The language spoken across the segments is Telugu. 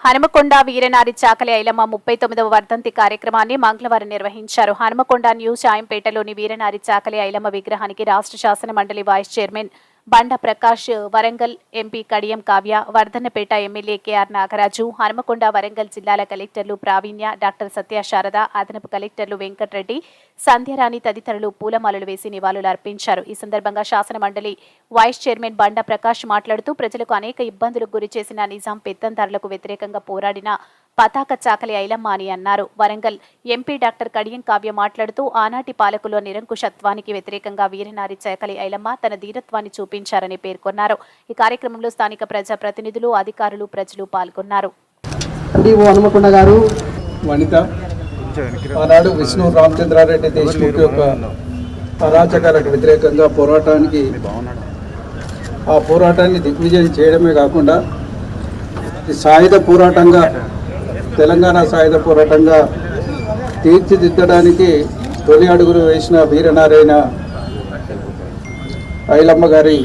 హనుమకొండ వీరనారి చాకలి ఐలమ్మ ముప్పై తొమ్మిదవ వర్ధంతి కార్యక్రమాన్ని మంగళవారం నిర్వహించారు. హనుమకొండ న్యూ చాయంపేటలోని వీరనారి చాకలి ఐలమ్మ విగ్రహానికి రాష్ట్ర శాసన మండలి vice chairman Banda Prakash Warangal MP Kadiyam Kavya Wardhannapet MLA KR Nagaraju Hanumakonda Warangal జిల్లాల కలెక్టర్లు ప్రావీణ్య డాక్టర్ సత్య శారద అదనపు కలెక్టర్లు వెంకటరెడ్డి సంధ్యారాణి తదితరులు పూలమాలలు వేసి నివాళులు అర్పించారు. ఈ సందర్భంగా శాసన మండలి వైస్ చైర్మన్ బండ ప్రకాష్ మాట్లాడుతూ ప్రజలకు అనేక ఇబ్బందులకు గురి చేసిన నిజాం పెత్తందారులకు వ్యతిరేకంగా పోరాడిన పతాక చాకలి ఐలమ్మ అని అన్నారు. వరంగల్ ఎంపీ డాక్టర్ కడియం కావ్య మాట్లాడుతూ ఆనాటి పాలకుల నిరంకుశత్వానికి వ్యతిరేకంగా వీరనారి చాకలి ఐలమ్మ తన ధీరత్వాన్ని చూపించారని పేర్కొన్నారు. ఈ కార్యక్రమంలో స్థానిక ప్రజా ప్రతినిధులు అధికారులు ప్రజలు పాల్గొన్నారు. డిఓ హనుమకొండ గారు వనిత. ఆనాడు విష్ణు రామచంద్రారెడ్డి దేశ్ముఖ్ యొక్క అరాచకాలకు వ్యతిరేకంగా పోరాటానికి ఆ పోరాటాన్ని దిగ్విజయం చేయడమే కాకుండా సాయుధ పోరాటంగా తెలంగాణ సాయుధ పోరాటంగా తీర్చిదిద్దడానికి తొలి అడుగులు వేసిన వీరనారాయణ ఐలమ్మ గారి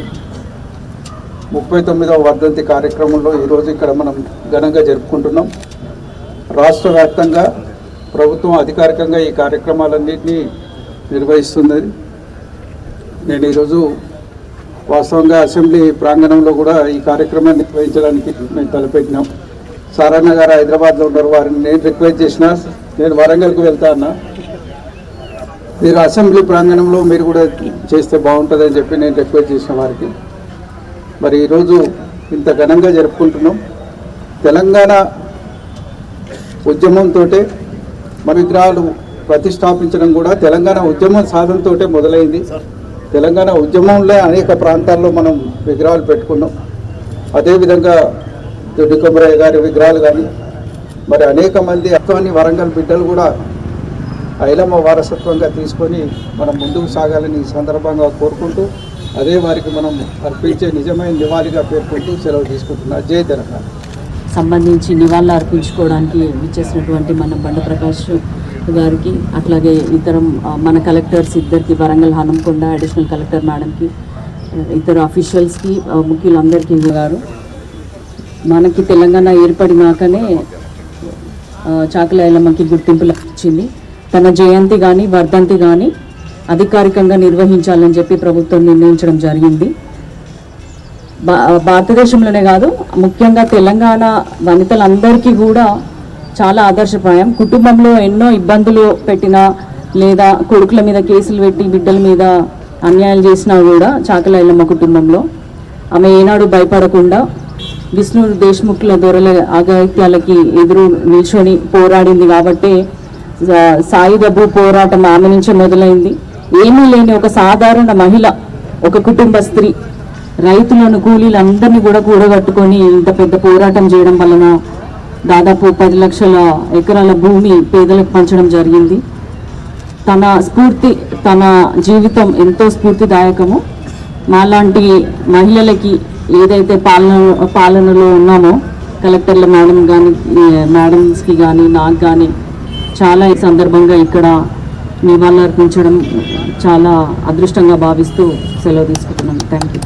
ముప్పై తొమ్మిదవ వర్ధంతి కార్యక్రమంలో ఈరోజు ఇక్కడ మనం ఘనంగా జరుపుకుంటున్నాం. రాష్ట్ర వ్యాప్తంగా ప్రభుత్వం అధికారికంగా ఈ కార్యక్రమాలన్నింటినీ నిర్వహిస్తున్నది నేను ఈరోజు వాస్తవంగా అసెంబ్లీ ప్రాంగణంలో కూడా ఈ కార్యక్రమాన్ని నిర్వహించడానికి మేము తలపెట్టినాం. సారన్న గారు హైదరాబాద్లో ఉన్నారు. వారిని నేను రిక్వెస్ట్ చేసిన నేను వరంగల్కు వెళ్తా అన్నా. మీరు అసెంబ్లీ ప్రాంగణంలో మీరు కూడా చేస్తే బాగుంటుందని చెప్పి నేను రిక్వెస్ట్ చేసిన వారికి. మరి ఈరోజు ఇంత ఘనంగా జరుపుకుంటున్నాం. తెలంగాణ ఉద్యమంతో మన విగ్రహాలు ప్రతిష్టాపించడం కూడా తెలంగాణ ఉద్యమం సాధనతో మొదలైంది. తెలంగాణ ఉద్యమంలో అనేక ప్రాంతాల్లో మనం విగ్రహాలు పెట్టుకున్నాం. అదేవిధంగా దొడ్డి గారి విగ్రహాలు కానీ మరి అనేక మంది అక్కని వరంగల్ బిడ్డలు కూడా ఐలమ్మ వారసత్వంగా తీసుకొని మనం ముందుకు సాగాలని ఈ సందర్భంగా కోరుకుంటూ అదే వారికి మనం అర్పించే నిజమైన నివాళిగా పేర్కొంటూ సెలవు తీసుకుంటున్నా. జై తెలంగాణ. సంబంధించి నివాళులు అర్పించుకోవడానికి విచ్చేసినటువంటి మన బండ ప్రకాష్ గారికి అట్లాగే ఇతర మన కలెక్టర్స్ ఇద్దరికి వరంగల్ హనంకొండ అడిషనల్ కలెక్టర్ మేడంకి ఇతర అఫీషియల్స్కి ముఖ్యులందరికీ గారు మనకి తెలంగాణ ఏర్పడినాకనే ఆ, గుర్తింపు లభించింది తన జయంతి కానీ వర్ధంతి కానీ అధికారికంగా నిర్వహించాలని చెప్పి ప్రభుత్వం నిర్ణయించడం జరిగింది. భా- భారతదేశంలోనే కాదు ముఖ్యంగా తెలంగాణ వనితలందరికీ కూడా చాలా ఆదర్శప్రాయం. కుటుంబంలో ఎన్నో ఇబ్బందులు పెట్టినా లేదా కొడుకుల మీద కేసులు పెట్టి బిడ్డల మీద అన్యాయాలు చేసినా కూడా చాకల ఐలమ్మ కుటుంబంలో. ఆమె ఏనాడు భయపడకుండా విష్ణు దేశ్ముఖ్ల దొరల అఘాయిత్యాలకి ఎదురు నిల్చొని పోరాడింది కాబట్టి సా- సాయుధ భూ పోరాటం ఆమె నుంచే మొదలైంది. ఏమీ లేని ఒక సాధారణ మహిళ ఒక కుటుంబ స్త్రీ రైతులను కూలీలు అందరినీ కూడా కూడగట్టుకొని ఇంత పెద్ద పోరాటం చేయడం వలన దాదాపు పది లక్షల ఎకరాల భూమి పేదలకు పంచడం జరిగింది. తన స్ఫూర్తి తన జీవితం ఎంతో స్ఫూర్తిదాయకము. మాలాంటి మహిళలకి ఏదైతే పాలన పాలనలో ఉన్నామో కలెక్టర్ల మేడం కానీ మేడమ్స్కి కానీ నాకు కానీ చాలా ఈ సందర్భంగా ఇక్కడ నివాళులు అర్పించడం చాలా అదృష్టంగా భావిస్తూ సెలవు తీసుకుంటున్నాను థ్యాంక్ యూ.